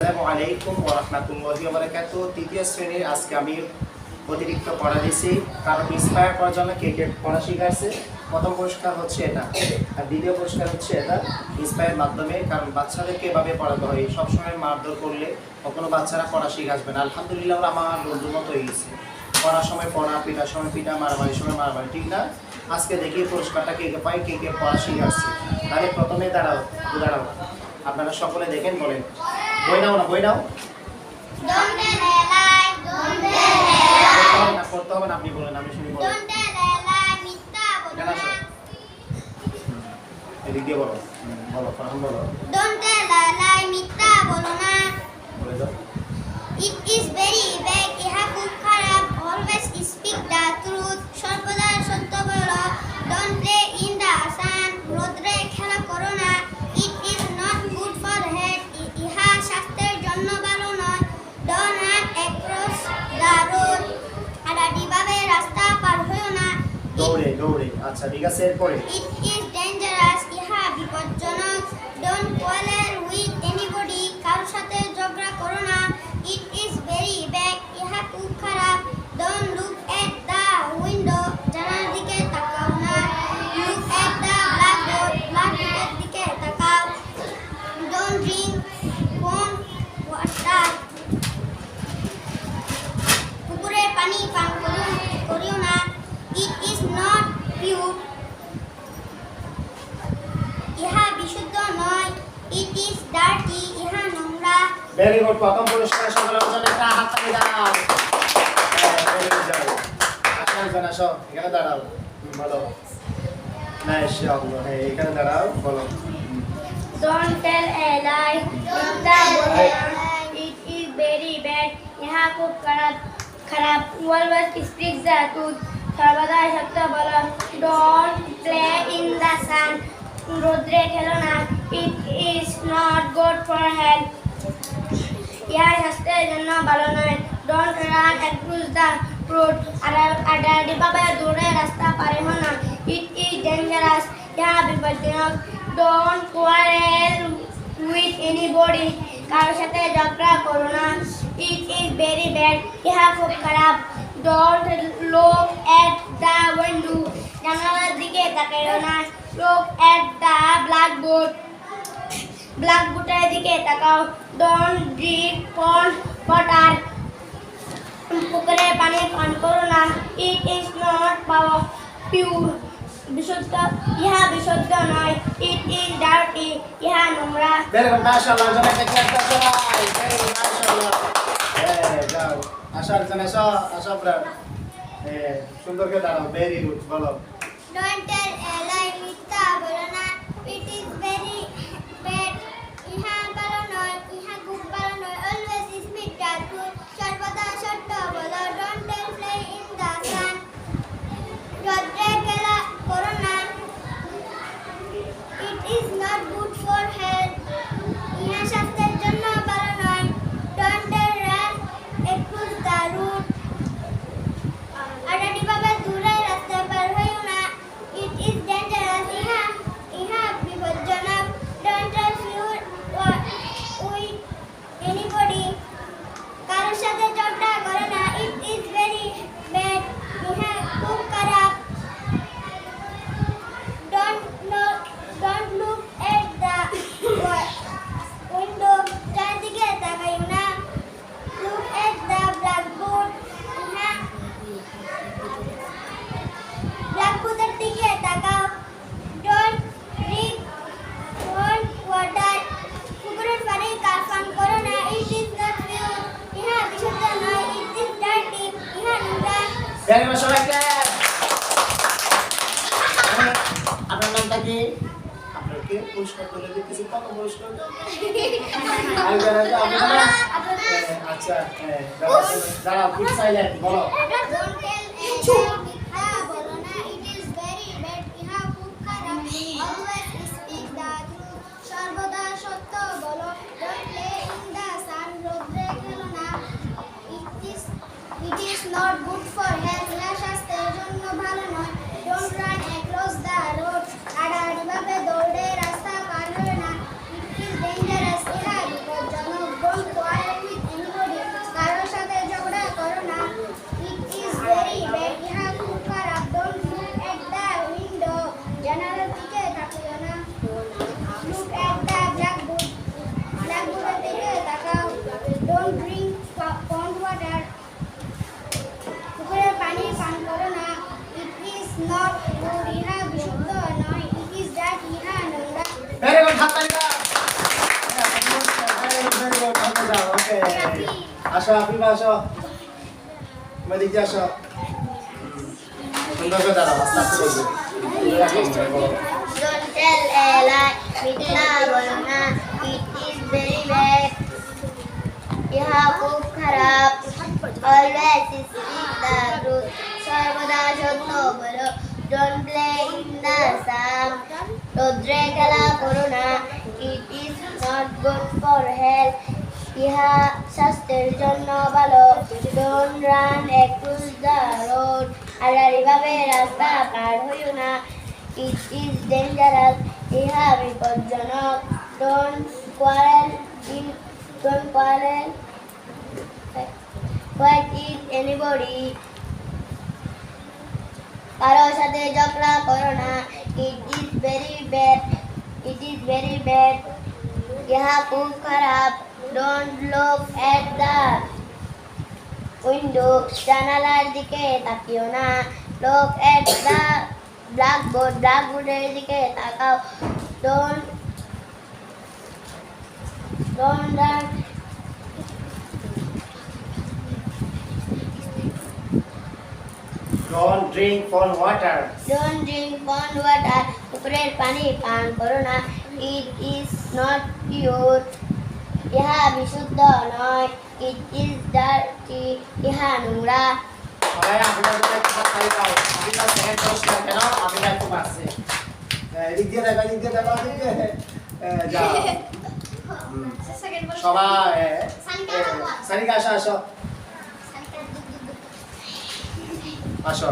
আসসালামু আলাইকুম তৃতীয় শ্রেণির আজকে আমি অতিরিক্ত পড়া দিছি কারণ ইন্সপায়ার করার জন্য কে কে পড়া প্রথম পুরস্কার হচ্ছে এটা। আর দ্বিতীয় পুরস্কার হচ্ছে এটা মাধ্যমে। কারণ বাচ্চাদেরকে এভাবে পড়াতে হয়। সবসময় মারধর করলে কখনো বাচ্চারা পড়া শিখে আসবে না। আলহামদুলিল্লাহ আমার বন্ধুর মতো হয়ে গেছে। পড়ার সময় পড়া, পিটার সময় পিটা, মারামারির সময় মারামারি, ঠিক না? আজকে দেখি পুরস্কারটা কে কে পায়, কে কে পড়া শিখে আসছে তাহলে প্রথমে দাঁড়াও দাঁড়াও। আপনারা সকলে দেখেন, বলেন। বই নাও না বই নাও lie, হবে না আপনি বলেন আমি শুনি বলেন। এদিক দিয়ে বলো বলো ফরহান বলো Don't tell a lie, মিথ্যা বলো না। বলে দাও It is very আচ্ছা ঠিক আছে এরপরে It is dangerous. ইহা বিপজ্জনক. Don't quarrel পিউর ইহা বিশুদ্ধ নয় ইট ইজ ডার্টি ইহা নোংরা ভেরি গুড প্রথম পুরস্কার সকলের জন্য একটা হাত দাও very good job. আসো একজন আসো এখানে দাঁড়াও হুম, বলো মাশাআল্লাহ হ্যাঁ এখানে দাঁড়াও বলো হুম। Don't tell a lie. না। It is very bad. খারাপ অলওয়েজ স্পিক দ্য ট্রুথ সর্বদা সত্য বলো। Don't play in the sun রোদ্রে খেলো না। It is not good for health ইহা স্বাস্থ্যের জন্য ভালো নয়। Don't run across the road আডাআডিভাবে দূরে রাস্তা পারে না। ইট ইজ ডেঞ্জারাস ইহা বিপজ্জনক। ডোন্ট কোয়ারেল উইথ এনিবডি কারোর সাথে ঝগড়া করো না। ইট ইজ ভেরি ব্যাড ইহা খুব খারাপ। Don't look at the window জানালার দিকে তাকাইও না। Look at the blackboard black বুটের দিকে তাকাও। ডন ড্রিঙ্ক পন্ড ওয়াটার পুকুরে পানি পান করো না। It is not power pure বিশুদ্ধ। ইহা বিশুদ্ধ নয়। ইট ইজ ডার্টি ইহা নোংরা। মাশাআল্লাহ হ্যাঁ একজন আসো ব্রাদ হ্যাঁ সুন্দর করে দাঁড়াও ভেরি গুড বলো। Don't tell a lie, মিথ্যা বলো না। ইট ইজ ভেরি ব্যাড ইহা ভালো নয় ইহা খুব ভালো নয়। অলওয়েজ স্পিক দ্য ট্রুথ সর্বদা সত্য বলো। Don't tell play in the sun রোদ্রে খেলা করো না। ইট ইজ নট গুড আসো আফিফা আসো আমার দিক দিয়ে আসো সুন্দর করে দাঁড়াও আস্তে আস্তে খুব খারাপ always speak the truth সর্বদা সত্য বলো in the sun রোদ্রে খেলা করো না it is not good for health ইহা স্বাস্থ্যের জন্য ভালো don't run across the road আড়াআড়িভাবে রাস্তা পার হইও না it is dangerous ইহা বিপজ্জনক don't quarrel in don't quarrel fight with anybody কারও সাথে ঝগড়া করো না it is very bad it is very bad ইহা খুব খারাপ don't look at the window জানালার দিকে তাকিও না লুক এট দ্য ব্ল্যাকবোর্ড ব্ল্যাকবোর্ডের দিকে তাকাও don't don't don't drink for water don't drink pond water পুকুরের পানি পান করো না ইট ইজ নট পিওর ইহা বিশুদ্ধ নয় ইট ইজ ডার্টি ইহা নোংরা। সবাই আফিফার একটা হাত তালি দাও আফিফা সেকেন্ড পুরস্কার কেন আফিফা একটু পাচ্ছে এদিক দিয়ে দেখো এদিক দিয়ে দেখো এদিক দিয়ে। এ, সবাই এ, এ, সানিকা আসো আসো। আসো।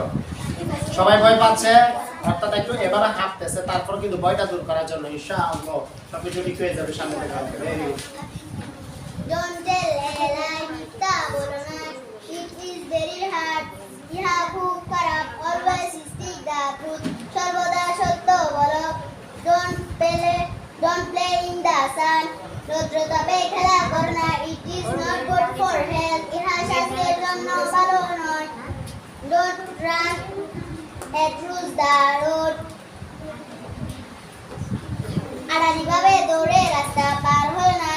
সবাই ভয় পাচ্ছে। অর্থাৎ একটু এবারে হাঁটতেছে তারপর কিন্তু ভয়টা দূর করার জন্য ঈশা আল্লাহ সবকিছু ঠিক হয়ে যাবে সামনে good Don't tell a it is very hard ইহা খুব খারাপ অলওয়েজ স্পিক দ্য সর্বদা সত্য বলো don't play don't play in the sun রৌদ্রতাপে খেলা করো না ইট জন্য ভালো নয় don't run across the road আড়াআড়িভাবে দৌড়ে রাস্তা পার হয় না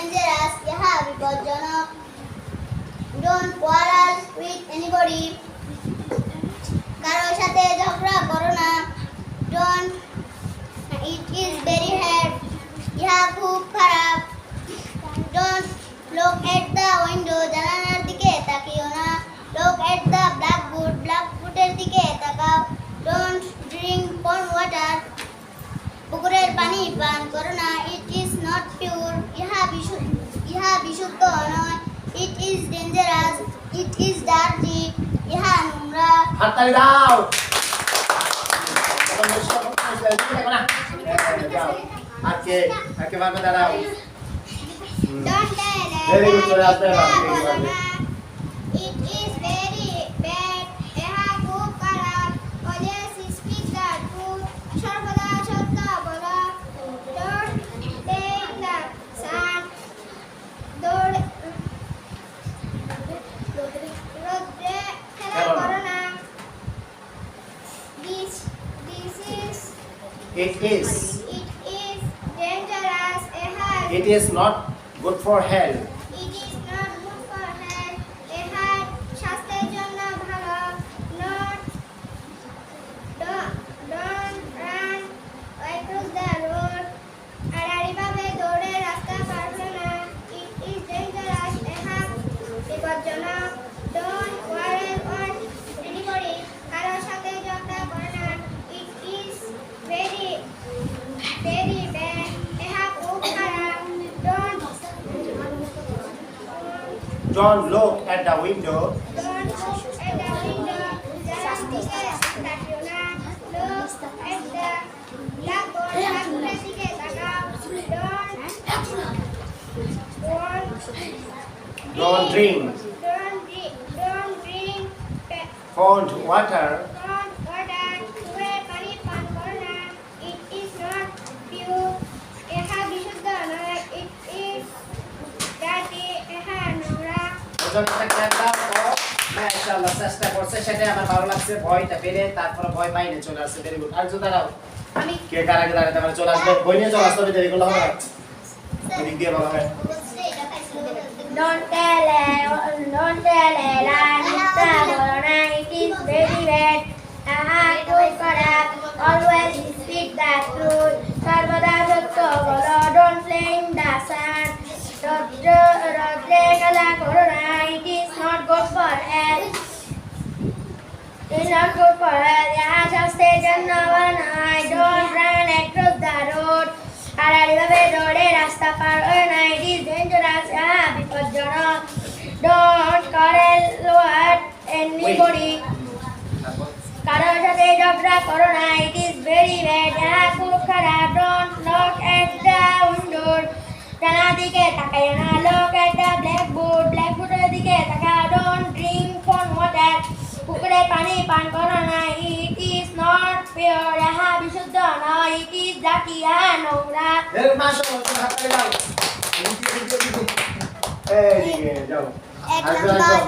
ডেঞ্জারাস ইহা বিপজ্জনক। ডোন্ট কোয়ারাল উইথ এনিবডি কারোর সাথে ঝগড়া করো না। Don't it is very bad ইহা খুব খারাপ। Don't look at the window জানালার দিকে তাকিও না। লুক এট দ্য ব্ল্যাকবোর্ড ব্ল্যাকবোর্ডের দিকে তাকাও। ডোন্ট ড্রিঙ্ক পন ওয়াটার পুকুরের পানি পান করো না। ইট ইজ নট পিওর ইহা বিশুদ্ধ ইহা বিশুদ্ধ নয় it is dangerous it is dirty ইহা নোংরা হাত তালি দাও প্রথম পুরস্কার প্রথম পুরস্কার, এদিকে দেখো না। এ, যাও। আর কে আর কে পারবে দাঁড়াও। Don't tell a It is it is dangerous. it is not good for health. John looked at the window. John looked at the window. Tatiana looked at the blackboard. John, John drink. John drink. John drink. Found water. নোংরা। একটা। মাশাআল্লাহ, চেষ্টা করছে সেটাই আমার ভালো লাগছে ভয়টা তারপরে ভয় পাইনি চলে আসছে ভেরি গুড আর যদি দাঁড়াও আমি কে কার আগে দাঁড়াতে পারে চলে আসবে বই নিয়ে চলে আসতে হবে দেরি করলে হবে না। এদিক দিয়ে ভালো হয়। Don't tell a, don't tell a lie, মিথ্যা it is very bad. always speak truth. don't play in the sun. রৌদ্রে খেলা করো না, it is not good for health. It is not good for health. ইহা স্বাস্থ্যের জন্য ভালো নয়. Don't run across the road. আড়াআড়িভাবে দৌড়ে রাস্তা পার হয়ে না ইট ইজ ডেঞ্জারাস ইহা বিপজ্জনক ডোন্ট with anybody তারপর কারোর সাথে ঝগড়া করো না ইট ইজ ভেরি ব্যাড ইহা খুব খারাপ ডোন্ট লুক এট দ্য উইন্ডোর জানা দিকে তাকাইও না লুক এট দ্য ব্ল্যাকবোর্ড ব্ল্যাকবোর্ডের দিকে তাকাও ডোন্ট ড্রিঙ্ক ফ্রম ওয়াটার পুকুরে পানি পান করো না ইট ইজ নট পিওর ইহা বিশুদ্ধ নয়। ইজ ডাকি ইহা নোংরা। এর মাসো হাত যাও। এক নাম্বার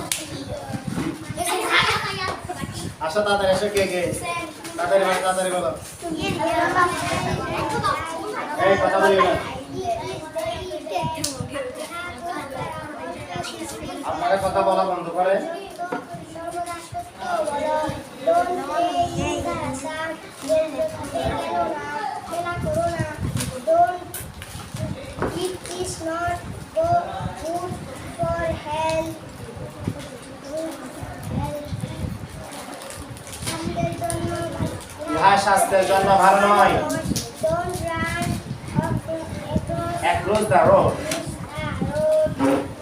তাড়াতাড়ি আসো কে কে? তাড়াতাড়ি বলো তাড়াতাড়ি বলো। এই কথা বলি না। আপনারা কথা বলা বন্ধ করে ইহা স্বাস্থ্যের জন্য ভালো নয় across across the road the road.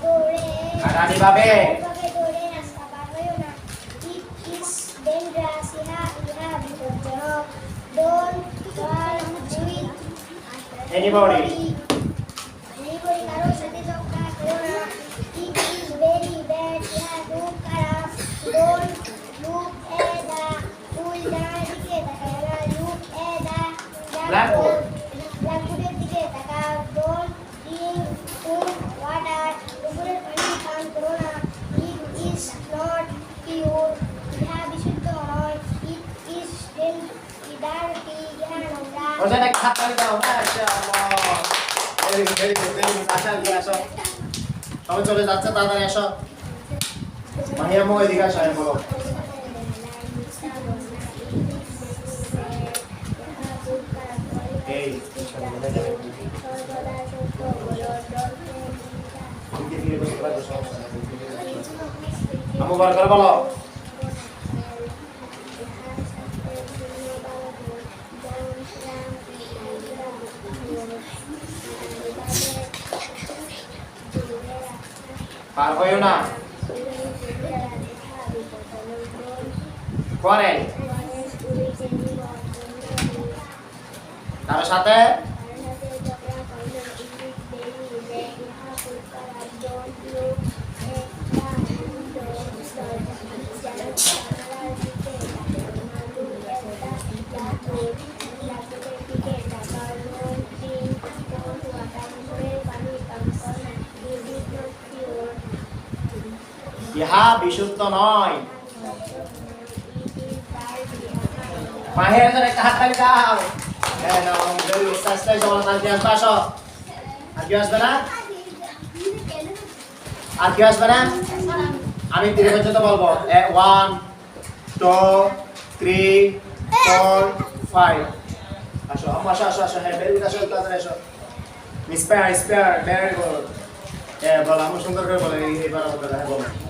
দৌড়ে আগামীভাবে এভাবে দৌড়ে রাস্তা পার হইও না। It is dangerous. ইহা ইহা বিপজ্জনক। Don't fall with anybody anybody কারোর সাথে ঝগড়া করো না। It is very bad. ইহা খুব খারাপ। Don't look at the উল্টার দিকে তাকাও না। Look at the Blackboard. blackboard-এর দিকে তাকাও। Don't drink cold water. পুকুরের পানি পান করো না। It is not pure. ইহা বিশুদ্ধ নয়। It is dirty. ইহা নোংরা। ওখানে হাত তালি দাও very good very good very good আসো এদিকে আসো সবাই চলে যাচ্ছে তাড়াতাড়ি আসো মাহিয়া মো এদিকে আসো বলো এই আমু বার বলো পার হইও না করে কারোর সাথে ইহা বিশুদ্ধ নয় হ্যাঁ আর কি আসবে না আমি তিরিশ পর্যন্ত বলব one two three four five আসো আম্মু আসো আসো আসো হ্যাঁ গুড আসো তাড়াতাড়ি আসো স্পেয়ার স্পেয়ার ভেরি গুড হ্যাঁ বলো আমি সুন্দর করে বলো এইবার আমাদের হ্যাঁ বলো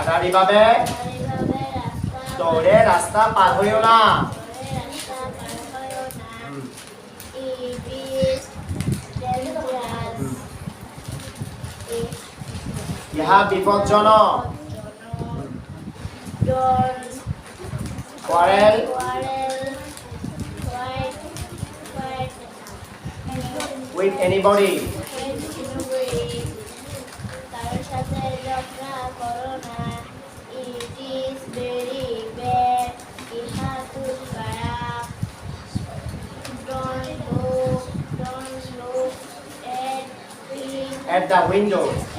আগামীভাবে এইভাবে রাস্তা দৌড়ে রাস্তা পার হইও না। ধরে রাস্তা পার হইও না। It is dangerous. ইহা বিপজ্জনক Don't quarrel quarrel, fight, fight, with anybody কারোর সাথে ঝগড়া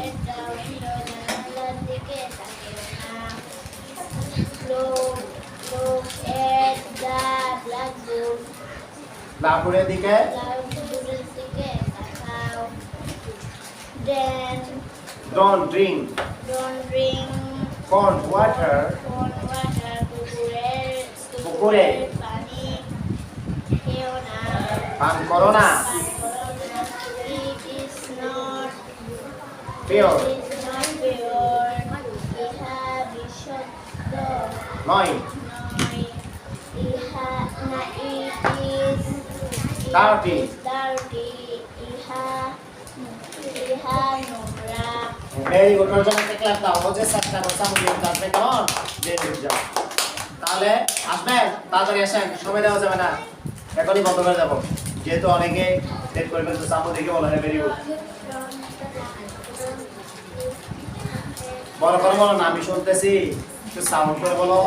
লাপুরের দিকে? Don't drink. Don't drink cold water. cold water পুকুরে। পানি করো না। পান করো Dirty. dirty ইহা ইহা নোংরা। ভেরি গুড একটা ক্লাস দাও ও যে করছে আমি গেম আসবে কেমন ভেরি যাও। তাহলে আসবেন তাড়াতাড়ি আসেন সময় দেওয়া যাবে না। এখনই বন্ধ করে দেবো। যেহেতু অনেকে লেট করে ফেলছে সামনে দেখে বলো হ্যাঁ ভেরি গুড বড় করে বলো না আমি শুনতেছি। একটু সাউন্ড করে বলো।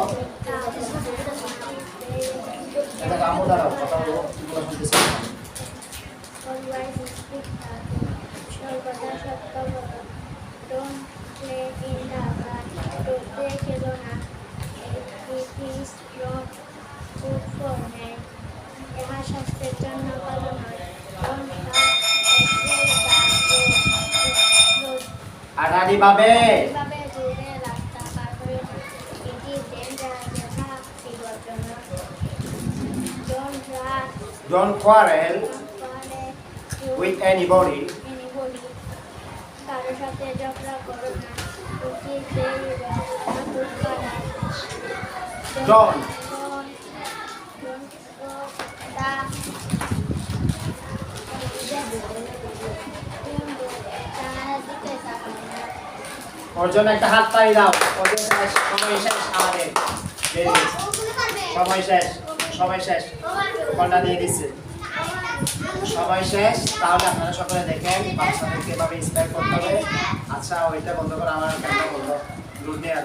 কামো দাঁড়াও কথা বলব তোমরা শুনতেছি না। Don't play in the dark. ডুবতে খেলো না It is not good for health. ইহা স্বাস্থ্যের জন্য ভালো নয় Don't have আঠারি ভাবে এভাবে দূরে রাস্তা পার করে না এটি ডেঞ্জার ইহা বিপজ্জনক Don't rush with anybody anybody. কারোর সাথে ঝগড়া করো না Don't. ওর জন্য একটা হাত তালি দাও শেষ সময় শেষ আমাদের. সময় শেষ সময় শেষ কলটা দিয়ে দিচ্ছে সময় শেষ। তাহলে আপনারা সকলে দেখেন বাচ্চাদেরকে এভাবে ইন্সপায়ার করতে হবে। আচ্ছা ওইটা বন্ধ করে আমার ক্যামেরা বলল দুধ নিয়ে আর